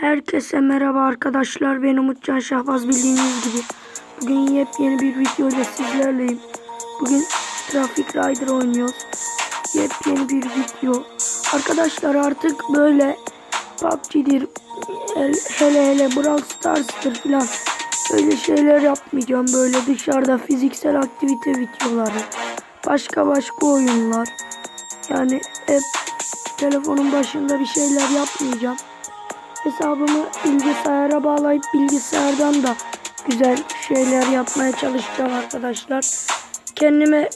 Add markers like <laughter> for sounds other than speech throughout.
Herkese merhaba arkadaşlar. Ben Umutcan Şahbaz bildiğiniz gibi. Bugün yepyeni bir video ile sizlerleyim. Bugün Traffic Rider oynuyoruz. Yepyeni bir video. Arkadaşlar artık böyle PUBG'dir, hele hele Brawl Stars'tır filan. Öyle şeyler yapmayacağım. Böyle dışarıda fiziksel aktivite videoları. Başka başka oyunlar. Yani hep telefonun başında bir şeyler yapmayacağım hesabımı bilgisayara bağlayıp bilgisayardan da güzel şeyler yapmaya çalışacağım arkadaşlar. Kendime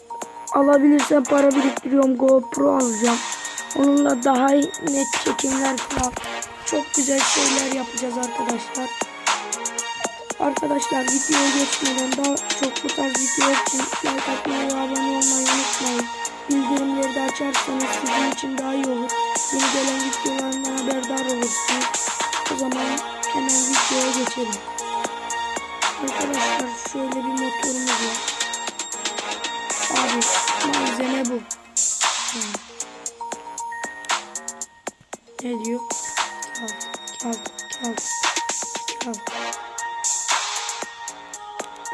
alabilirsem para biriktiriyorum. GoPro alacağım. Onunla daha net çekimler falan. Çok güzel şeyler yapacağız arkadaşlar. Arkadaşlar videoya geçmeden daha çok bu tarz videolar için like atmayı ve abone olmayı unutmayın. Bildirimleri de açarsanız sizin için daha iyi olur. Yeni gelen videolarından haberdar olursunuz. O zaman hemen videoya geçelim. Arkadaşlar şöyle bir motorumuz var. Abi malzeme bu. Ne diyor? Kağıt, kağıt, kağıt, kağıt.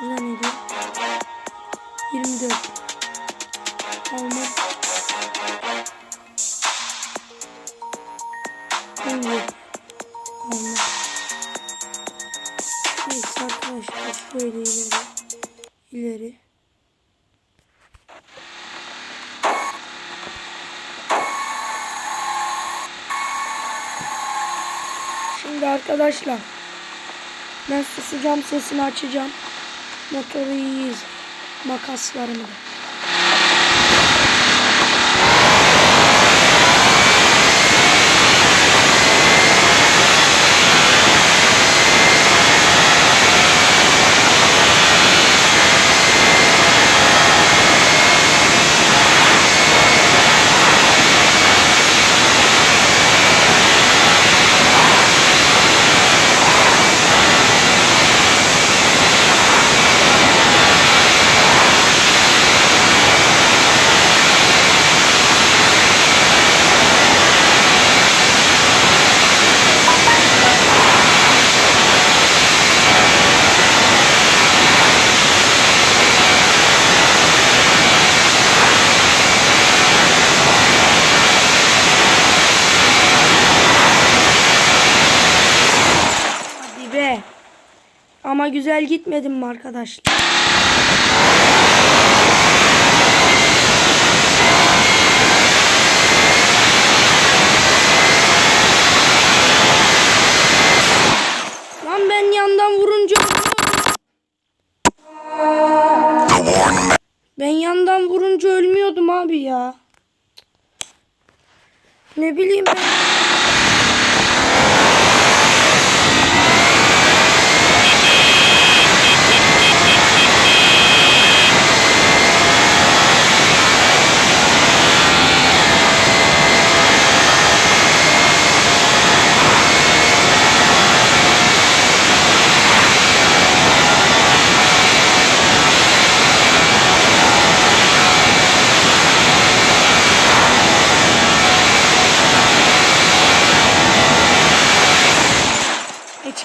Burada ne diyor? 24. Almak. 17. arkadaşlar ben susacağım sesini açacağım. Motoru iyiyiz. Makaslarımı da. Ama güzel gitmedim mi arkadaşlar? Lan ben yandan vurunca Ben yandan vurunca ölmüyordum abi ya. Ne bileyim ben.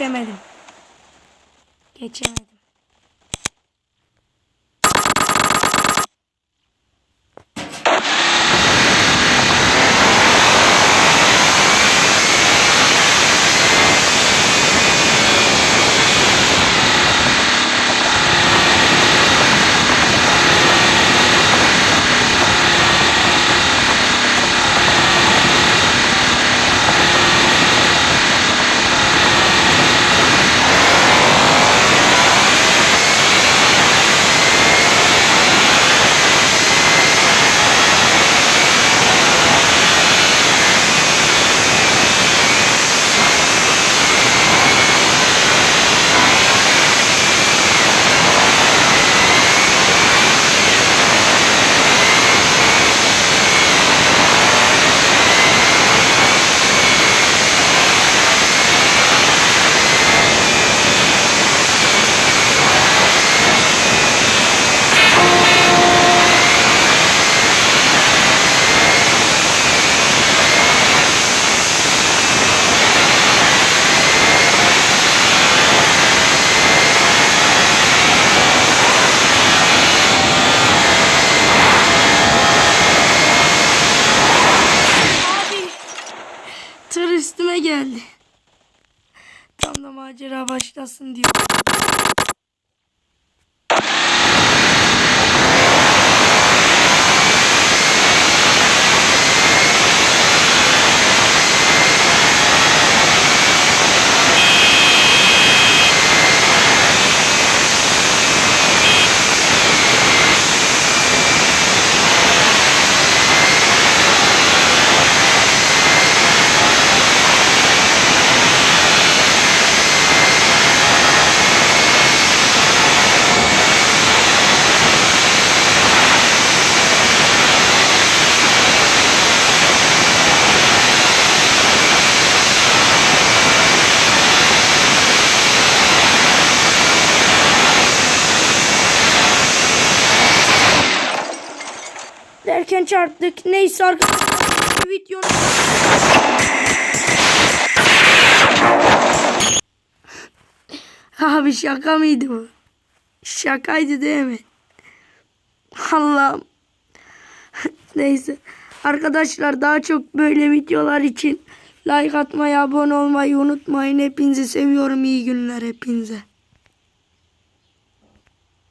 Geçemedim. Geçemedim. Macera başlasın diyor. Derken çarptık. Neyse arkadaşlar. Videonun <laughs> Abi şaka mıydı bu? Şakaydı değil mi? Allah'ım. <laughs> Neyse. Arkadaşlar daha çok böyle videolar için like atmayı, abone olmayı unutmayın. Hepinizi seviyorum. İyi günler hepinize.